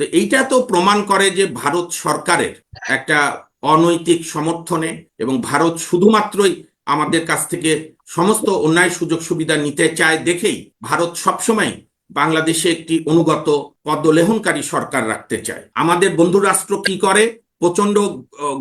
তো এইটা তো প্রমাণ করে যে ভারত সরকারের একটা অনৈতিক সমর্থনে এবং ভারত শুধুমাত্রই আমাদের কাছ থেকে সমস্ত অন্যায় সুযোগ সুবিধা নিতে চায় দেখেই ভারত সবসময় বাংলাদেশে একটি অনুগত পদলেহনকারী সরকার রাখতে চায়। আমাদের বন্ধু রাষ্ট্র কি করে? প্রচণ্ড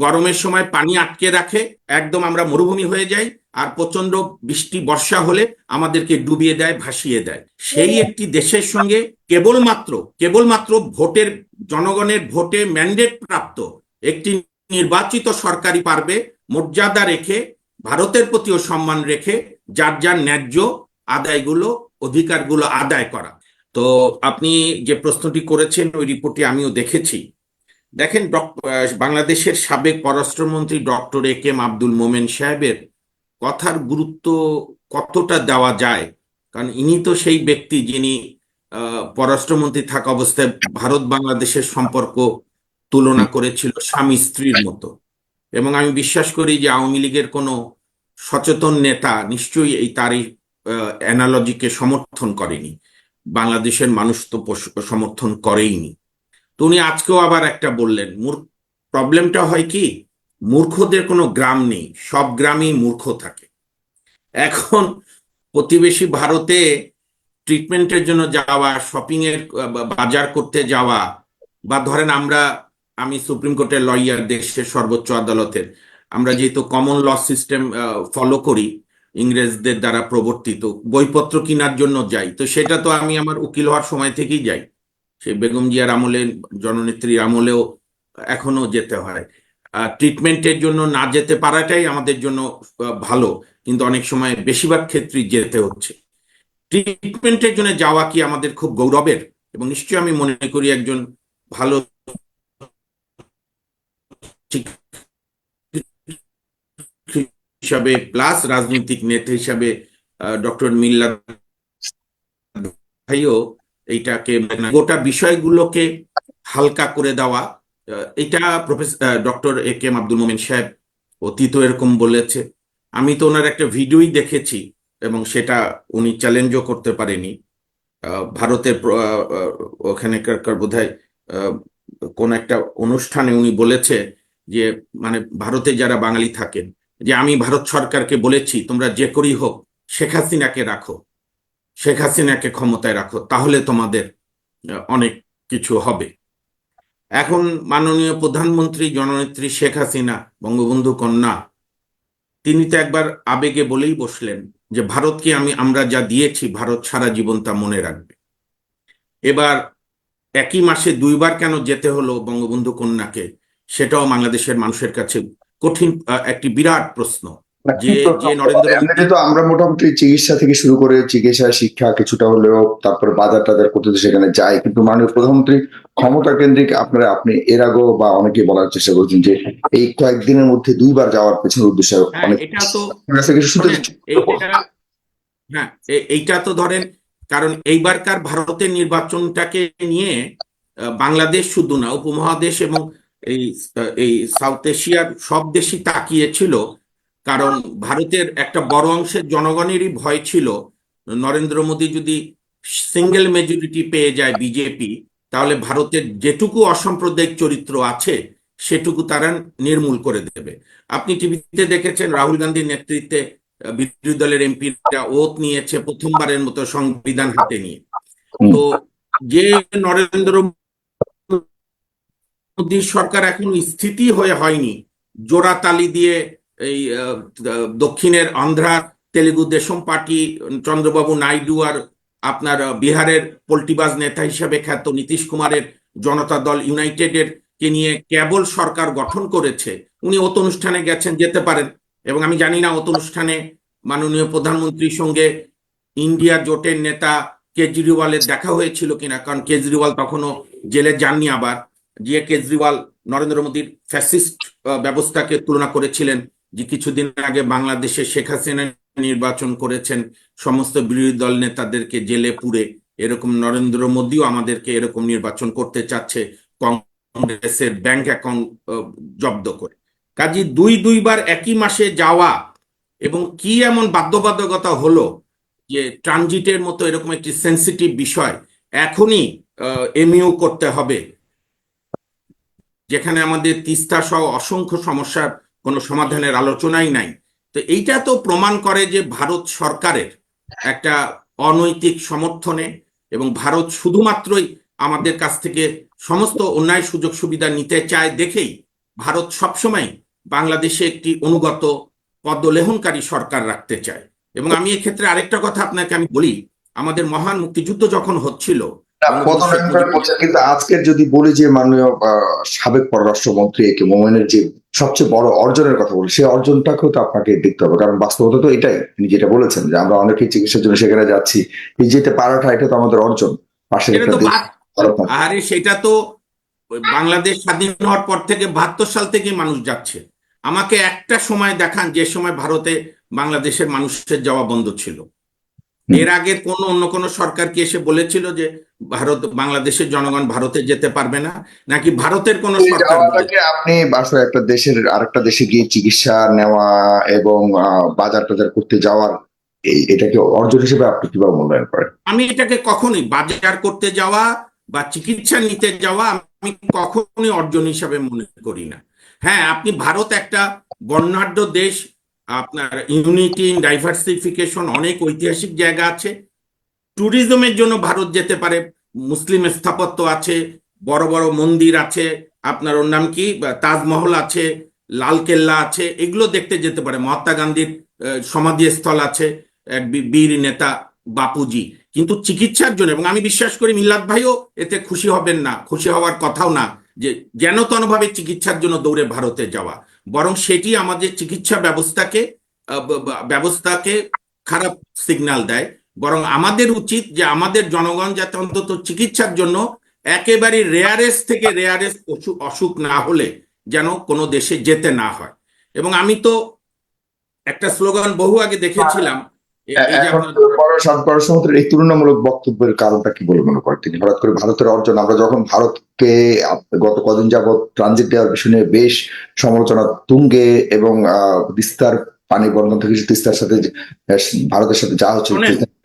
গরমের সময় পানি আটকে রাখে, একদম আমরা মরুভূমি হয়ে যাই, আর প্রচণ্ড বৃষ্টি, বর্ষা হলে আমাদেরকে ডুবিয়ে দেয়, ভাসিয়ে দেয়। সেই একটি দেশের সঙ্গে কেবলমাত্র কেবলমাত্র ভোটের, জনগণের ভোটে ম্যান্ডেট প্রাপ্ত একটি নির্বাচিত সরকারই পারবে মর্যাদা রেখে, ভারতের প্রতিও সম্মান রেখে, যার যার ন্যায্য আদায়গুলো, অধিকারগুলো আদায় করা। তো আপনি যে প্রশ্নটি করেছেন, ওই রিপোর্টটি আমিও দেখেছি। দেখেন বাংলাদেশের সাবেক পররাষ্ট্রমন্ত্রী ডক্টর এ কেম আব্দুল মোমেন সাহেবের কথার গুরুত্ব কতটা দেওয়া যায়? কারণ ইনি তো সেই ব্যক্তি যিনি পররাষ্ট্রমন্ত্রী থাকা অবস্থায় ভারত বাংলাদেশের সম্পর্ক তুলনা করেছিল স্বামী স্ত্রীর মতো। এবং আমি বিশ্বাস করি যে আওয়ামী লীগের কোনো সচেতন নেতা নিশ্চয়ই এই তার এই অ্যানালজিকে সমর্থন করেনি। বাংলাদেশের মানুষ তো সমর্থন করেইনি। তো উনি আজকেও আবার একটা বললেন মূর প্রবলেমটা হয় কি? মূর্খদের কোনো গ্রাম নেই, সব গ্রামেই মূর্খ থাকে। এখন প্রতিবেশী ভারতে ট্রিটমেন্টের জন্য যাওয়া শপিং এর বাজার করতে যাওয়া, বা ধরেন আমরা, আমি সুপ্রিম কোর্টের লয়ার দেশের সর্বোচ্চ আদালতের, আমরা যেহেতু কমন ল সিস্টেম ফলো করি, ইংরেজদের দ্বারা প্রবর্তিত, বইপত্র কেনার জন্য যাই, তো সেটা তো আমি আমার উকিল হওয়ার সময় থেকেই যাই। সেই বেগম জিয়ার আমলে, জননেত্রীর আমলেও এখনও যেতে হয়। ট্রিটমেন্টের জন্য না যেতে পারাটাই আমাদের জন্য ভালো। কিন্তু অনেক সময় বেশিরভাগ ক্ষেত্রেই যেতে হচ্ছে। ট্রিটমেন্টের জন্য যাওয়া কি আমাদের খুব গৌরবের? এবং নিশ্চয়ই আমি মনে করি একজন ভালো হিসাবে প্লাস রাজনৈতিক নেতা হিসাবে ডক্টর মিল্লা ভাইও এইটাকে গোটা বিষয়গুলোকে হালকা করে দেওয়া এটা professor doctor A K M Abdul Momen Saheb অতীত এরকম বলেছে। আমি তো ওনার একটা ভিডিওই দেখেছি এবং সেটা উনি চ্যালেঞ্জও করতে পারেনি। ভারতের ওখানেকার বোধহয় আহ, কোন একটা অনুষ্ঠানে উনি বলেছে যে মানে ভারতে যারা বাঙালি থাকেন যে আমি ভারত সরকারকে বলেছি তোমরা যে করেই হোক শেখ হাসিনাকে রাখো। শেখ হাসিনাকে ক্ষমতায় রাখো, তাহলে তোমাদের অনেক কিছু হবে। এখন মাননীয় প্রধানমন্ত্রী, জননেত্রী শেখ হাসিনা, বঙ্গবন্ধু কন্যা, তিনি তো একবার আবেগে বলেই বসলেন যে, ভারতকে আমি, আমরা যা দিয়েছি, ভারত সারা জীবন তা মনে রাখবে। এবার একই মাসে দুইবার কেন যেতে হলো বঙ্গবন্ধু কন্যাকে, সেটাও বাংলাদেশের মানুষের কাছে কঠিন একটি বিরাট প্রশ্ন। তো আমরা মোটামুটি চিকিৎসা থেকে শুরু করে চিকিৎসা শিক্ষা কিছুটা হলেও তারপরে বাজার টাজার করতে সেখানে যাই। কিন্তু মাননীয় প্রধানমন্ত্রী ক্ষমতা কেন্দ্রিক আপনারা আপনি এর আগেও বা অনেকে বলার চেষ্টা করছেন যে এই কয়েকদিনের মধ্যে দুইবার যাওয়ার পেছনের উদ্দেশ্য হ্যাঁ অনেক হ্যাঁ এইটা তো ধরেন কারণ এইবারকার ভারতের নির্বাচনটাকে নিয়ে বাংলাদেশ শুধু না উপমহাদেশ এবং এই এই সাউথ এশিয়ার সব দেশই তাকিয়েছিল কারণ ভারতের একটা বড় অংশের জনগণেরই ভয় ছিল নরেন্দ্র মোদী যদি সিঙ্গেল মেজরিটি পেয়ে যায় বিজেপি তাহলে ভারতের যেটুকু অসাম্প্রদায়িক চরিত্র আছে সেটুকু তারা নির্মূল করে দেবে। আপনি টিভিতে দেখেছেন রাহুল গান্ধীর নেতৃত্বে বিরোধী দলের এমপিরা ওত নিয়েছে প্রথমবারের মতো সংবিধান হাতে নিয়ে। তো যে নরেন্দ্র মোদীর সরকার এখন স্থিতি হয়ে হয়নি জোড়া তালি দিয়ে এই দক্ষিণের অন্ধ্রা তেলেগু দেশম পার্টি, চন্দ্রবাবু নাইডু আর আপনার বিহারের পল্টিবাজ নেতা হিসেবে খ্যাত নীতিশ কুমারের জনতা দল ইউনাইটেডের কে নিয়ে কেবল সরকার গঠন করেছে। উনি অত অনুষ্ঠানে গেছেন, যেতে পারেন। এবং আমি জানি না অত অনুষ্ঠানে মাননীয় প্রধানমন্ত্রীর সঙ্গে ইন্ডিয়া জোটের নেতা কেজরিওয়ালের দেখা হয়েছিল কিনা, কারণ কেজরিওয়াল তখনও জেলে যাননি আবার। যে কেজরিওয়াল নরেন্দ্র মোদীর ফ্যাসিস্ট ব্যবস্থাকে তুলনা করেছিলেন যে কিছুদিন আগে বাংলাদেশে শেখ হাসিনা নির্বাচন করেছেন, সমস্ত বিরোধী দল নেতাদেরকে জেলে পুরে এরকম নরেন্দ্র মোদীও আমাদেরকে এরকম নির্বাচন করতে চাচ্ছে, কংগ্রেসের ব্যাংক অ্যাকাউন্ট জব্দ করে। কাজী দুই দুইবার একই মাসে যাওয়া এবং কি এমন বাধ্যবাধকতা হলো যে ট্রানজিটের মতো এরকম একটি সেন্সিটিভ বিষয় এখনই এমইউ করতে হবে, যেখানে আমাদের তিস্তা সহ অসংখ্য সমস্যার কোনো সমাধানের আলোচনাই নাই। তো এইটা তো প্রমাণ করে যে ভারত সরকারের একটা অনৈতিক সমর্থনে এবং ভারত শুধুমাত্রই আমাদের কাছ থেকে সমস্ত অন্যায় সুযোগ সুবিধা নিতে চায় দেখেই ভারত সবসময় বাংলাদেশে একটি অনুগত পদলেহনকারী সরকার রাখতে চায়। এবং আমি এক্ষেত্রে আরেকটা কথা আপনাকে আমি বলি, আমাদের মহান মুক্তিযুদ্ধ যখন হচ্ছিল কিন্তু আজকের যদি বলি যে মাননীয় আহ, সাবেক পররাষ্ট্রমন্ত্রী একে মোমেনের যে সবচেয়ে বড় অর্জনের কথা বলি সেই অর্জনটাকেও তো আপনাকে দেখতে হবে কারণ বাস্তবতা তো এটাই তিনি যেটা বলেছেন যে আমরা অনেকেই চিকিৎসার জন্য সেখানে যাচ্ছি এই যেতে পারাটা এটা তো আমাদের অর্জন না। আরে সেটা তো বাংলাদেশ স্বাধীন হওয়ার পর থেকে বাহাত্তর সাল থেকে মানুষ যাচ্ছে আমাকে একটা সময় দেখান যে সময় ভারতে বাংলাদেশের মানুষের যাওয়া বন্ধ ছিল। এর আগে কোন অন্য কোন সরকার কি এসে বলেছিল যে ভারত বাংলাদেশের জনগণ ভারতে যেতে পারবে না? নাকি ভারতের কোন সরকার? আপনি আসলে একটা দেশের আরেকটা দেশে গিয়ে চিকিৎসা নেওয়া এবং আহ, বাজার টাজার করতে যাওয়ার এটাকে অর্জন হিসেবে আপনি কীভাবে মূল্যায়ন করেন? আমি এটাকে কখনোই বাজার করতে যাওয়া বা চিকিৎসা নিতে যাওয়া আমি কখনোই অর্জন হিসাবে মনে করি না। হ্যাঁ আপনি ভারত একটা বর্ণাঢ্য দেশ আপনার ইউনিটি ইন ডাইভার্সিফিকেশন অনেক ঐতিহাসিক জায়গা আছে। ট্যুরিজমের জন্য ভারত যেতে পারে মুসলিম স্থাপত্য আছে বড় বড় মন্দির আছে আপনার ওর নাম কি? তাজমহল আছে লালকেল্লা আছে এগুলো দেখতে যেতে পারে। মহাত্মা গান্ধীর আহ, সমাধিস্থল আছে এক বীর নেতা বাপুজি। কিন্তু চিকিৎসার জন্য এবং আমি বিশ্বাস করি মিল্লাত ভাইও এতে খুশি হবেন না খুশি হওয়ার কথাও না যে যেন ভাবে চিকিৎসার জন্য দৌড়ে ভারতে যাওয়া। বরং সেটি আমাদের চিকিৎসা ব্যবস্থাকে ব্যবস্থাকে খারাপ সিগনাল দেয়। বরং আমাদের উচিত যে আমাদের জনগণ যাতে অন্তত চিকিৎসার জন্য একেবারে রেয়ারেস থেকে রেয়ারেস অসুখ না হলে যেন কোনো দেশে যেতে না হয়। এবং আমি তো একটা স্লোগান বহু আগে দেখেছিলাম এই তুলনামূলক বক্তব্যের কারণটা কি বলে মনে করেন তিনি? হঠাৎ করে ভারতের অর্জন আমরা যখন ভারতকে গত কদিন যাবৎ ট্রানজিট দেওয়ার বিষয় বেশ সমালোচনা তুঙ্গে এবং আহ, তিস্তার পানি বন্ধ থেকে তিস্তার সাথে ভারতের সাথে যা হচ্ছে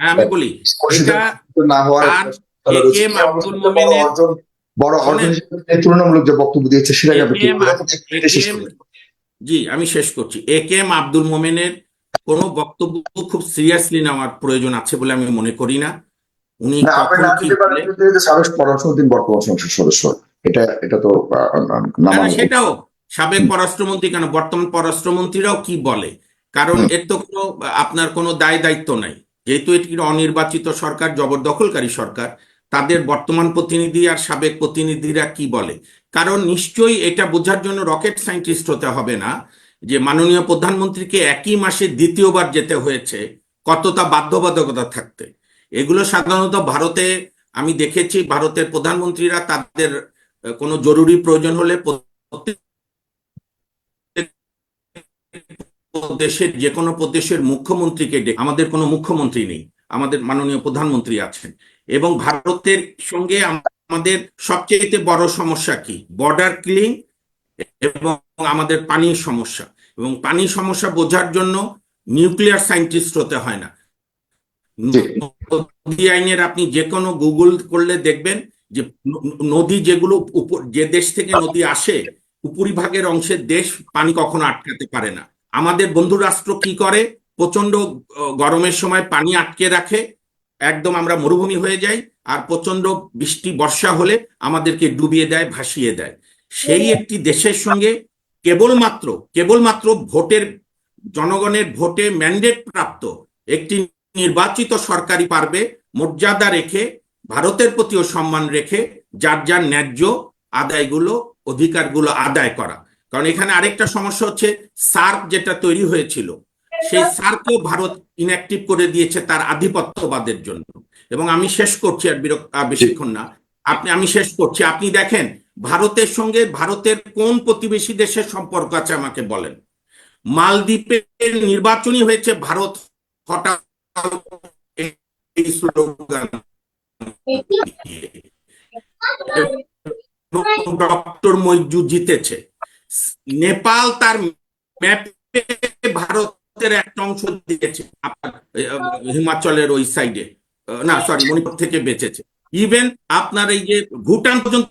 হ্যাঁ, আমি বলি না হওয়ার অর্জন বড় অর্জন তুলনামূলক যে বক্তব্য দিয়েছে সেটাকে এম জি আমি শেষ করছি। এ কে এম আব্দুল মোমেনের কোনো বক্তব্য খুব সিরিয়াসলি নেওয়ার প্রয়োজন আছে বলে আমি মনে করি না। উনি পররাষ্ট্রমন্ত্রী বর্তমান সংসদ সদস্য এটা এটা তো সেটাও সাবেক পররাষ্ট্রমন্ত্রী কেন? বর্তমান পররাষ্ট্রমন্ত্রীরাও কি বলে? কারণ এর তো কোনো আপনার কোনো দায় দায়িত্ব নাই। যেহেতু এটি অনির্বাচিত সরকার জবরদখলকারী সরকার তাদের বর্তমান প্রতিনিধি আর সাবেক প্রতিনিধিরা কি বলে? কারণ নিশ্চয়ই এটা বোঝার জন্য রকেট সায়েন্টিস্ট হতে হবে না। যে মাননীয় প্রধানমন্ত্রীকে একই মাসে দ্বিতীয়বার যেতে হয়েছে, কতটা বাধ্যবাধকতা থাকতে? এগুলো সাধারণত ভারতে, আমি দেখেছি ভারতের প্রধানমন্ত্রীরা তাদের কোনো জরুরি প্রয়োজন হলে দেশের যে কোনো প্রদেশের মুখ্যমন্ত্রীকে আমাদের কোনো মুখ্যমন্ত্রী নেই, আমাদের মাননীয় প্রধানমন্ত্রী আছেন। এবং ভারতের সঙ্গে আমাদের সবচেয়ে বড় সমস্যা কি? বর্ডার ক্লিং এবং আমাদের পানির সমস্যা। এবং পানির সমস্যা বোঝার জন্য নিউক্লিয়ার সায়েন্টিস্ট হতে হয় না। নদী আইনের আপনি যে কোনো গুগল করলে দেখবেন যে নদী যেগুলো যে দেশ থেকে নদী আসে উপরিভাগের অংশের দেশ পানি কখনো আটকাতে পারে না। আমাদের বন্ধু রাষ্ট্র কি করে? প্রচণ্ড গরমের সময় পানি আটকে রাখে একদম আমরা মরুভূমি হয়ে যাই আর প্রচণ্ড বৃষ্টি বর্ষা হলে আমাদেরকে ডুবিয়ে দেয় ভাসিয়ে দেয়। সেই একটি দেশের সঙ্গে কেবলমাত্র কেবলমাত্র ভোটের জনগণের ভোটে ম্যান্ডেট প্রাপ্ত একটি নির্বাচিত সরকারই পারবে মর্যাদা রেখে ভারতের প্রতিও সম্মান রেখে যার যার ন্যায্য আদায়গুলো অধিকারগুলো আদায় করা। কারণ এখানে আরেকটা সমস্যা হচ্ছে সার্ক যেটা তৈরি হয়েছিল সেই সার্কও ভারত ইনঅ্যাক্টিভ করে দিয়েছে তার আধিপত্যবাদের জন্য। এবং আমি শেষ করছি আর বিরক্ত বেশিক্ষণ না। আপনি আমি শেষ করছি। আপনি দেখেন ভারতের সঙ্গে ভারতের কোন প্রতিবেশী দেশের সম্পর্ক আছে আমাকে বলেন। মালদ্বীপের নির্বাচনই হয়েছে, ভারত হঠাৎ ডক্টর মৈজু জিতেছে। নেপাল তার ম্যাপে ভারতের একটা অংশ দিয়েছে হিমাচলের ওই সাইডে না সরি মণিপুর থেকে বেঁচেছে। ইভেন আপনার এই যে ভুটান পর্যন্ত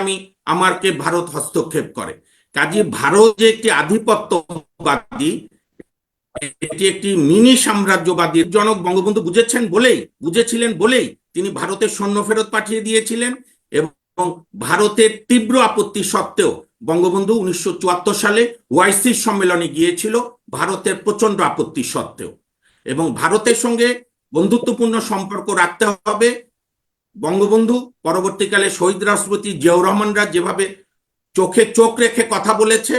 আমি আমাকে ভারত হস্তক্ষেপ করে। কাজে ভারত যে একটি আধিপত্যবাদী, এটি একটি মিনি সাম্রাজ্যবাদী। জনক বঙ্গবন্ধু বুঝেছেন বলেই, বুঝেছিলেন বলেই তিনি ভারতের সৈন্য ফেরত পাঠিয়ে দিয়েছিলেন এবং ভারতের তীব্র আপত্তি সত্ত্বেও বঙ্গবন্ধু উনিশশো চুয়াত্তর সালে ওয়াইসি সম্মেলনে গিয়েছিল ভারতের প্রচণ্ড আপত্তি সত্ত্বেও। এবং ভারতের সঙ্গে বন্ধুত্বপূর্ণ সম্পর্ক রাখতে হবে বঙ্গবন্ধু পরবর্তীকালে শহীদ রাষ্ট্রপতি জিয়াউর রহমানরা যেভাবে চোখে চোখ রেখে কথা বলেছে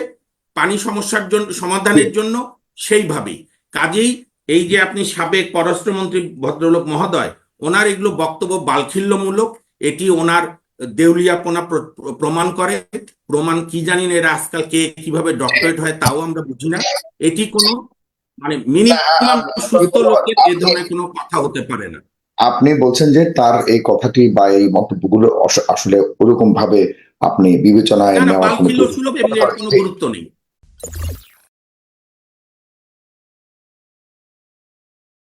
পানি সমস্যার জন্য সমাধানের জন্য সেইভাবেই। কাজেই এই যে আপনি সাবেক পররাষ্ট্রমন্ত্রী ভদ্রলোক মহোদয় ওনার এগুলো বক্তব্য বালখিল্যমূলক এটি ওনার দেউলিয়াপনা প্রমাণ করে। প্রমাণ কি জানি না এরা আজকাল কে কীভাবে ডক্টরেট হয় তাও আমরা বুঝি না। এটি কোনো মানে মিনিমাম সুস্থ লোকের এ ধরনের কোনো কথা হতে পারে না। আপনি বলছেন যে তার এই কথাটি বা এই মন্তব্যগুলো আসলে ওরকম ভাবে আপনি বিবেচনায় না না নেওয়ার কোনো বালখিল্য সুলভ এবং এর কোনো গুরুত্ব নেই।